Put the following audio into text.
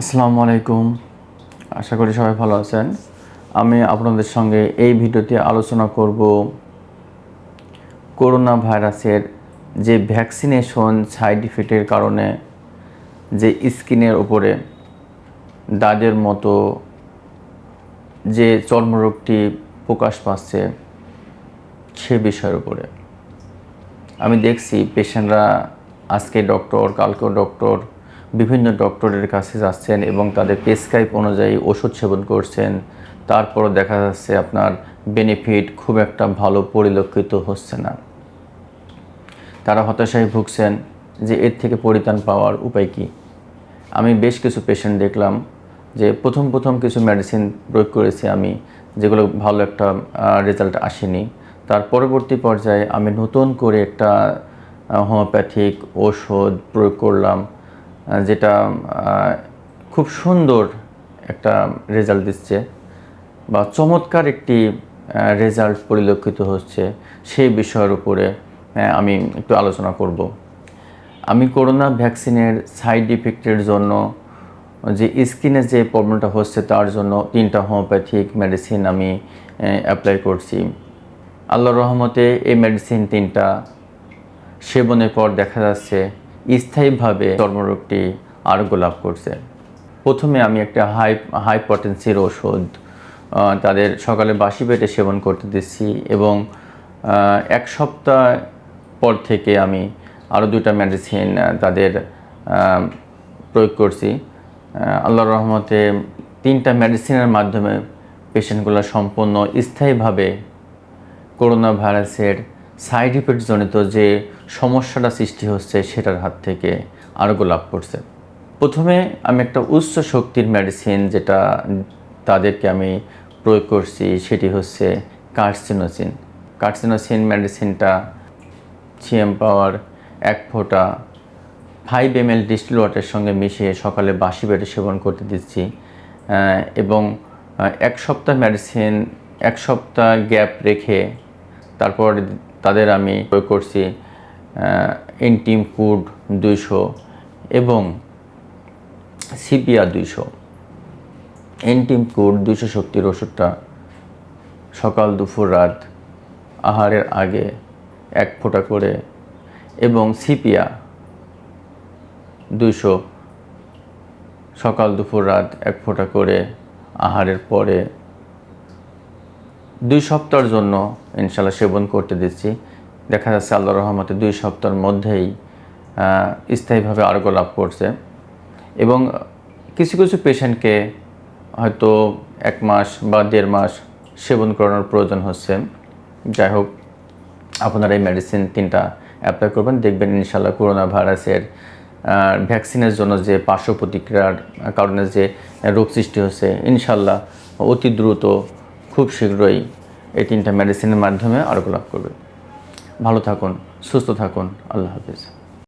আসসালামু আলাইকুম। আশা করি সবাই ভালো আছেন। আমি আপনাদের সঙ্গে এই ভিডিওতে আলোচনা করব করোনা ভাইরাসের যে ভ্যাকসিনেশন সাইড ইফেক্টের কারণে যে স্কিনের উপরে দাগের মতো যে চর্মরোগটি প্রকাশ পাচ্ছে সে বিষয়ের উপরে। আমি দেখছি পেশেন্টরা আজকে ডক্টর, কালকেও ডক্টর বিভিন্ন ডক্টরের কাছে যাচ্ছেন এবং তাদের প্রেসক্রাইব অনুযায়ী ওষুধ সেবন করছেন। তারপরও দেখা যাচ্ছে আপনার বেনিফিট খুব একটা ভালো পরিলক্ষিত হচ্ছে না। তারা হতাশায় ভুগছেন যে এর থেকে পরিত্রাণ পাওয়ার উপায় কী? আমি বেশ কিছু পেশেন্ট দেখলাম যে প্রথম প্রথম কিছু মেডিসিন প্রয়োগ করেছি আমি, যেগুলো ভালো একটা রেজাল্ট আসেনি। তার পরবর্তী পর্যায়ে আমি নতুন করে একটা হোমিওপ্যাথিক ওষুধ প্রয়োগ করলাম। যেটা খুব সুন্দর একটা রেজাল্ট দিচ্ছে বা চমৎকার একটি রেজাল্ট পরিলক্ষিত হচ্ছে সেই বিষয়ের উপরে আমি একটু আলোচনা করব। আমি করোনা ভ্যাকসিনের সাইড ইফেক্টের জন্য যে স্কিনে যে প্রবলেমটা হচ্ছে তার জন্য তিনটা হোমিওপ্যাথিক মেডিসিন আমি অ্যাপ্লাই করছি। আল্লাহর রহমতে এই মেডিসিন তিনটা সেবনের পর দেখা যাচ্ছে স্থায়ীভাবে চর্মরোগটি আরোগ্য লাভ করছে। প্রথমে আমি একটা হাই হাই পটেন্সির ওষুধ তাদের সকালে বাসি পেটে সেবন করতে দিচ্ছি এবং এক সপ্তাহ পর থেকে আমি আরও দুটা মেডিসিন তাদের প্রয়োগ করছি। আল্লাহর রহমতে তিনটা মেডিসিনের মাধ্যমে পেশেন্টগুলো সম্পূর্ণ স্থায়ীভাবে করোনা ভাইরাসের সাইড ইফেক্ট জনিত যে সমস্যাটা সৃষ্টি হচ্ছে সেটার হাত থেকে আরোগ্য লাভ করছে। প্রথমে আমি একটা উচ্চ শক্তির মেডিসিন যেটা তাদেরকে আমি প্রয়োগ করছি সেটি হচ্ছে কার্সিনোসিন কার্সিনোসিন মেডিসিনটা সিএম পাওয়ার এক ফোঁটা ফাইভ এম এল ডিস্টিল ওয়াটারের সঙ্গে মিশিয়ে সকালে বাসি বেটে সেবন করতে দিচ্ছি এবং এক সপ্তাহ মেডিসিন এক সপ্তাহ গ্যাপ রেখে তারপর তাদের আমি প্রয়োগ করছি এন্টিম কুড দুইশো এবং সিপিয়া দুইশো। এনটিম ফুড দুইশো শক্তির ওষুধটা সকাল, দুপুর, রাত আহারের আগে এক ফোঁটা করে এবং সিপিয়া দুইশো সকাল, দুপুর, রাত এক ফোঁটা করে আহারের পরে দুই সপ্তাহের জন্য ইনশাল্লাহ সেবন করতে দিচ্ছি। দেখা যাচ্ছে আল্লাহ রহমতে দুই সপ্তাহের মধ্যেই স্থায়ীভাবে আরোগ্য লাভ করছে। এবং কিছু কিছু পেশেন্টকে হয়তো এক মাস বা দেড় মাস সেবন করানোর প্রয়োজন হচ্ছে। যাই হোক, আপনারা এই মেডিসিন তিনটা অ্যাপ্লাই করবেন। দেখবেন ইনশাল্লাহ করোনা ভাইরাসের ভ্যাকসিনের জন্য যে পার্শ্ব প্রতিক্রিয়ার কারণে যে রোগ সৃষ্টি হচ্ছে ইনশাল্লাহ অতি দ্রুত খুব শীঘ্রই এই তিনটা মেডিসিনের মাধ্যমে আরোগ্য লাভ করবে। ভালো থাকুন, সুস্থ থাকুন, আল্লাহ হাফিজ।